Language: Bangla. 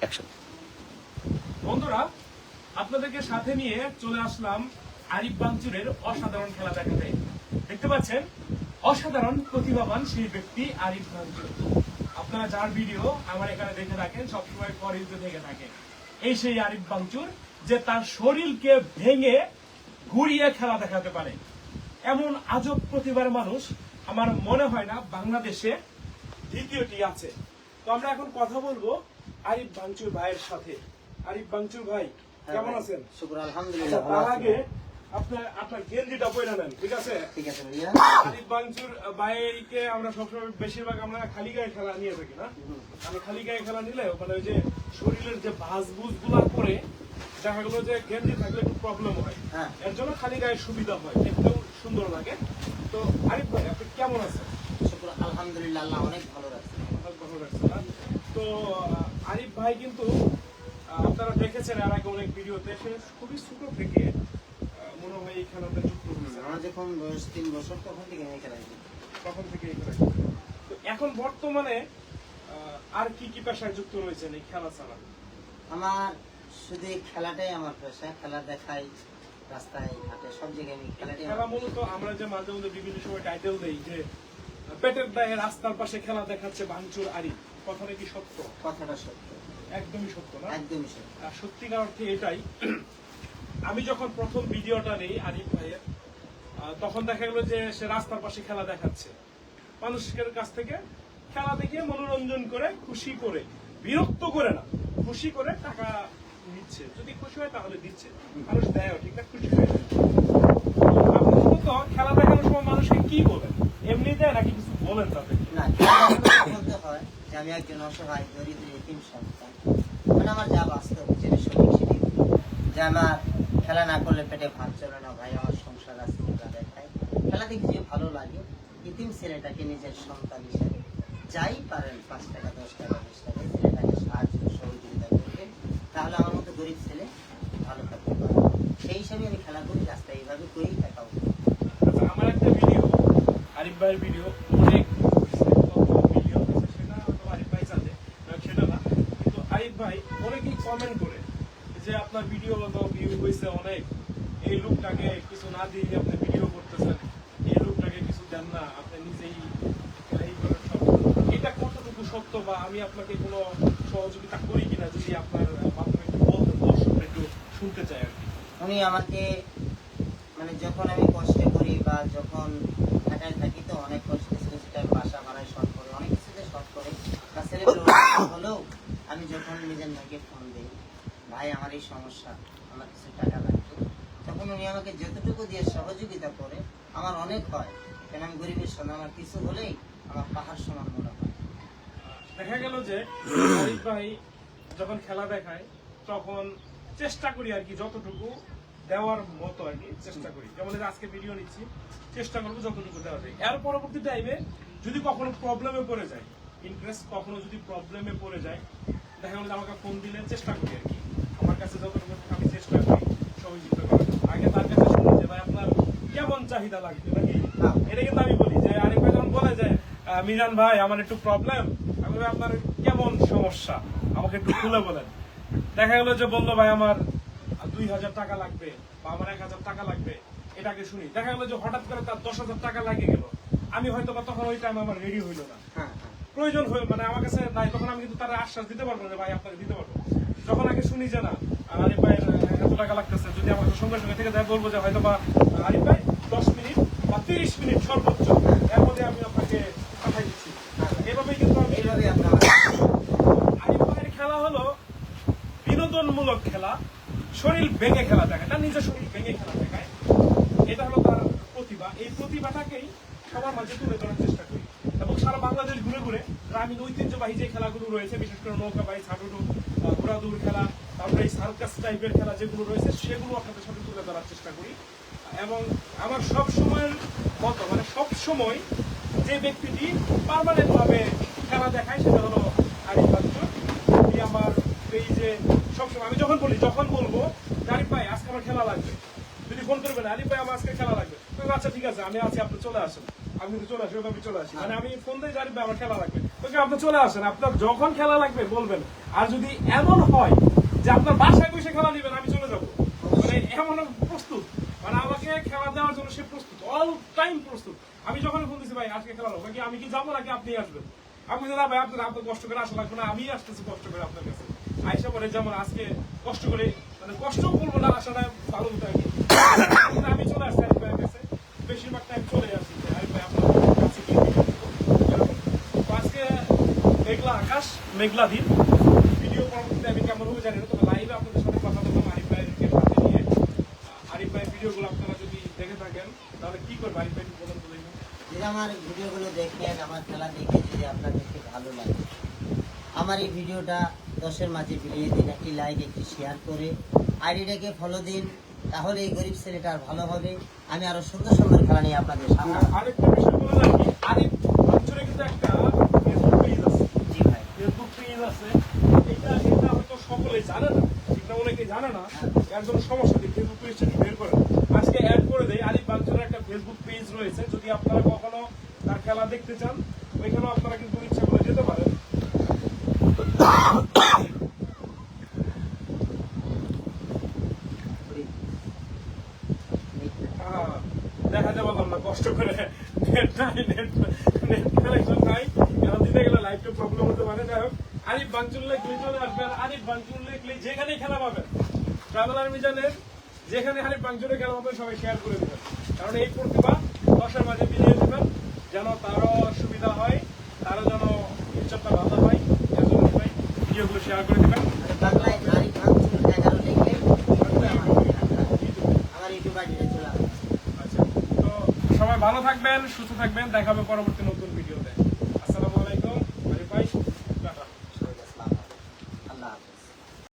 অ্যাকশন। বন্ধুরা, আপনাদেরকে সাথে নিয়ে চলে আসলাম আরিফ বাঞ্চুরের অসাধারণ খেলা দেখাতে। দেখতে পাচ্ছেন, অসাধারণ প্রতিভাবান সেই ব্যক্তি আরিফ বাঞ্চুর আপনারা যার ভিডিও আমার এখানে দেখে থাকেন, সবসময় ফরিদে দেখে থাকেন। এই সেই আরিফ বাঞ্চুর যে তার শরীরকে ভেঙে ঘুরিয়ে খেলা দেখাতে পারে। এমন আজব প্রতিভার মানুষ আমার মনে হয় না বাংলাদেশে দ্বিতীয়টি আছে। তো আমরা এখন কথা বলব আরিফ বাঞ্চুর ভাইয়ের সাথে। আরিফ বাঞ্চুর ভাই কেমন আছেন? শুক্র আচ্ছা, আলহামদুলিল্লাহ তার আগে আপনার আপনার গেঞ্জিটা পরে নেন ঠিক আছে? ঠিক আছে ভাইয়া। আরিফ বাঞ্চুর ভাইকে আমরা সবসময় বেশিরভাগ আমরা খালি গায়ে খেলা নিয়ে থাকি না? আমি খালি গায়ে খেলা নিলে ওখানে ওই যে শরীরের যে ভাঁজ বুঝগুলা করে দেখা গেলো যে গেঞ্জি থাকলে একটু প্রবলেম হয়। হ্যাঁ। এর জন্য খালি গায়ে সুবিধা হয় দেখতেও সুন্দর লাগে। তো আরিফ ভাই আপনি কেমন আছেন? আলহামদুলিল্লাহ আল্লাহ অনেক ভালো রাখছে। অনেক ভালো লাগছে তো ভাই কিন্তু আপনারা দেখেছেন আর আগে অনেক ভিডিওতে সে খুবই ছোট থেকে মনে হয় এই খেলাতে যুক্ত হয়েছে। আমার যখন বয়স তিন বছর তখন থেকে আমি খেলা তখন থেকে এই খেলা তো এখন বর্তমানে আর কি কি পেশায় যুক্ত রয়েছেন এই খেলা ছাড়া? আমার শুধু খেলাটাই আমার পেশা খেলা দেখাই রাস্তায় ঘাটে সব জায়গায় আমি খেলাটাই খেলা মূলত আমরা যে মাঝে মধ্যে বিভিন্ন সময় টাইটেল দেই যে পেটের দায়ে রাস্তার পাশে খেলা দেখাচ্ছে ভাঙচুর আরিফ কথাটা কি সত্য? কথাটা সত্য। একদমই সত্য না? একদমই সত্য। আর সত্যিকার অর্থে এটাই আমি যখন প্রথম ভিডিওটা নেই আরিফ ভাইয়ের তখন দেখা গেল যে সে রাস্তার পাশে খেলা দেখাচ্ছে। মানুষের কাছ থেকে খেলা দেখে মনোরঞ্জন করে খুশি করে বিরক্ত করে না খুশি করে টাকা নিচ্ছে। যদি খুশি হয় তাহলে দিচ্ছে। মানুষ দেয়ও ঠিক না? খুশি হয়ে আপনি মূলত খেলা দেখানোর সময় মানুষকে কি বলেন এমনি দেয় নাকি কিছু বলেন তাদের? না বলতে হয় যে আমি একজন অসহায় দরিদ্র এতিম সন্তান। মানে আমার যা বাস্তব যেটা সঠিক সেটি। যে আমার খেলা না করলে পেটে ভাত চলে না ভাই, আমার সংসার আছে খেলা দেখায়। খেলা দেখে যে ভালো লাগে ইতিম ছেলেটাকে নিজের সন্তান হিসেবে যাই পারেন, পাঁচ টাকা, দশ টাকা, বিশ টাকা ছেলেটাকে সাহায্য, সহযোগিতা করবেন, তাহলে আমার মতো গরিব ছেলে ভালো থাকতে পারে সেই হিসাবে আমি খেলা করি, রাস্তায় এইভাবে করেই থাকা আমার একটা ভিডিও, আরিফ ভাইয়ের ভিডিও সেটা হয়তো আরিফ ভাই জানে না, সেটা না কিন্তু আরিফ ভাই অনেকেই কমেন্ট করে যে আপনার ভিডিও তো ভিউ হয়েছে অনেক, এই লোকটাকে কিছু না দিয়ে আপনি ভিডিও করতেছেন, এই লোকটাকে কিছু দেন না, আপনি নিজেই। এটা কতটুকু সত্য বা আমি আপনাকে কোনো সহযোগিতা করি কিনা যদি আপনার মাধ্যমে একটু একটু শুনতে চাই আর কি উনি আমাকে মানে যখন আমি কষ্টে করি বা যখন ঢাকায় থাকি তো অনেক কষ্ট কিছু কিছু বাসা ভাড়ায় শর্ট করে, অনেক কিছুতে শর্ট করে হলেও আমি যখন নিজের ভাইকে ফোন ভাই, আমার এই সমস্যা, আমার কিছু টাকা লাগতো তখন উনি আমাকে যতটুকু দিয়ে সহযোগিতা করে, আমার অনেক হয়। কেন আমি গরিবের সঙ্গে আমার কিছু হলেই আমার পাহাড় সমান মনে হয়। দেখা গেল যে ভাই যখন খেলা দেখায়, তখন চেষ্টা করি আর কি, যতটুকু দেওয়ার মতো আর কি, চেষ্টা করি। যেমন আজকে ভিডিও নিচ্ছি, চেষ্টা করব যতটুকু দেওয়া যায়। এর পরবর্তী টাইমে যদি কখনো প্রবলেমে পড়ে যায় ইন্টারেস্ট কখনো যদি প্রবলেমে পড়ে যায়, দেখা গেল আমাকে ফোন দিলে চেষ্টা করি আর কি আমার কাছে যতটুকু থাকে আমি চেষ্টা করি সহযোগিতা করার জন্য। আগে তার কাছে শুনি যে ভাই আপনার কেমন চাহিদা লাগবে নাকি? এটা কিন্তু আমি বলি যে আরেক ভাই যখন বলে যে মিজান ভাই আমার একটু প্রবলেম আমি আপনার কেমন সমস্যা? আমাকে একটু খুলে বলেন। দেখা গেল যে বলল ভাই আমার দুই হাজার টাকা লাগবে বা আমার এক হাজার টাকা লাগবে। এটাকে শুনি। দেখা গেল যে হঠাৎ করে তার দশ হাজার টাকা লাগে গেল। আমি হয়তো বা তখন ওই টাইম আমার রেডি হইল না। হ্যাঁ হ্যাঁ। প্রয়োজন হয়ে মানে আমার কাছে নাই তখন আমি কিন্তু তারা আশ্বাস দিতে পারব না যে ভাই আপনাকে দিতে পারব। যখন আগে শুনি যে না আরিফ ভাই এত টাকা লাগতেছে যদি আমাকে সঙ্গে সঙ্গে থেকে বলব যে হয়তো বা আরিফ ভাই বা তিরিশ মিনিট সর্বোচ্চ। এর মধ্যে আমি আপনাকে পাঠাই দিচ্ছি। এভাবেই কিন্তু আমি আপনার খেলা হলো বিনোদনমূলক খেলা শরীর ভেঙে খেলা দেখায় তার নিজের শরীর ভেঙে খেলা দেখায়। এটা হলো তার প্রতিভা। এই প্রতিভাটাকেই সবার মাঝে তুলে ধরার চেষ্টা করি। এবং সারা বাংলাদেশ ঘুরে ঘুরে গ্রামীণ ঐতিহ্যবাহী যে খেলাগুলো রয়েছে বিশেষ করে নৌকা বাই ছাড়ুডু ঘোড়াদৌড় খেলা তারপরে এই সার্কাস টাইপের খেলা যেগুলো রয়েছে সেগুলো আপনাদের সাথে তুলে ধরার চেষ্টা করি। এবং আমার সব সময়ের মতো মানে সব সময় যে ব্যক্তিটি পার্মানেন্ট ভাবে খেলা দেখায় সেটা হলো আরিফ বাচ্চু। উনি আমার পেজে সবসময় আমি যখন বলি যখন বলব আরিফ ভাই আজকে আমার খেলা লাগবে। যদি ফোন করবেন আরিফ ভাই আমার আজকে খেলা লাগবে। তো আচ্ছা ঠিক আছে আমি আছি আপনি চলে আসেন। আমি কিন্তু চলে আসি ওইভাবে চলে আসি। মানে আমি ফোন দিই যে, আরিফ ভাই আমার খেলা লাগবে। ওকে আপনি চলে আসেন আপনার যখন খেলা লাগবে বলবেন। আর যদি এমন হয় যে আপনার বাসায় বসে খেলা নেবেন আমি চলে যাব। মানে এমন প্রস্তুত মানে আমাকে খেলা দেওয়ার জন্য সে প্রস্তুত অল টাইম প্রস্তুত। আমি যখন ফোন দিচ্ছি ভাই, আজকে খেলা হবে কি? আমি কি যাব নাকি আপনি আসবেন? আমি না ভাই, আপনার আপনার কষ্ট করে আসা লাগবে না। আমি আসতেছি কষ্ট করে আপনার কাছে। আইসা পরে যেমন আজকে কষ্ট করে মানে কষ্ট করব না আসাটা ভালো হতো আমি চলে আসছি ভাইয়ের কাছে। বেশিরভাগ টাইম চলে আরিফ ভাই, আপনার কাছে আজকে মেঘলা আকাশ, মেঘলা দিন। ভিডিও পরবর্তীতে আমি কেমন হবে জানি না, তবে লাইভে আপনাদের সাথে কথা বললাম আরিফ নিয়ে। ভাইয়ের ভিডিওগুলো আপনারা যদি দেখে থাকেন তাহলে কি করবে? আরিফ ভাই একটু বলেন তো দেখুন যদি আমার ভিডিওগুলো দেখেন আমার খেলা দেখে যদি আপনাদেরকে ভালো লাগে আমার এই ভিডিওটা দশের মাঝে বিলিয়ে দিন একটি লাইক একটি শেয়ার করে আইডিটাকে ফলো দিন তাহলে এই গরিব ছেলেটা আর ভালো হবে। আমি আরও সুন্দর সুন্দর খেলা নিয়ে আপনাদের সামনে আরেকটা বিষয় বলে রাখি আরিফ অঞ্চলে কিন্তু একটা ফেসবুক পেজ আছে। জি ভাই। ফেসবুক পেজ আছে। এটা এটা হয়তো সকলেই জানে না এটা অনেকে জানে না। এর জন্য সমস্যা ফেসবুক পেজটা বের করেন আজকে অ্যাড করে দেয় আরিফ বাঞ্চলের একটা ফেসবুক পেজ রয়েছে। যদি আপনারা কখনো তার খেলা দেখতে চান ওইখানেও আপনারা কিন্তু ইচ্ছা করে যেতে পারেন। আহ, দেখা যাবে না কষ্ট করে। নেট নাই নেট নেট কানেকশন নাই। এখন দিতে গেলে লাইভটা প্রবলেম হতে পারে। যাই হোক আরিফ বাঞ্চুল লেখলে চলে আসবেন। আরিফ বাঞ্চুল লেখলে যেখানেই খেলা পাবেন। ট্রাভেল ট্রাভেলার মিজানের যেখানে আরিফ বাঞ্চুলের খেলা পাবেন সবাই শেয়ার করে দেবেন। কারণ এই প্রতিভা দশের মাঝে বিলিয়ে দেবেন যেন তারও সুবিধা হয় তারও যেন ইচ্ছাটা ভালো হয় এর জন্য সবাই ভিডিওগুলো শেয়ার করে দেবেন। আচ্ছা তো সবাই ভালো থাকবেন সুস্থ থাকবেন দেখা হবে পরবর্তী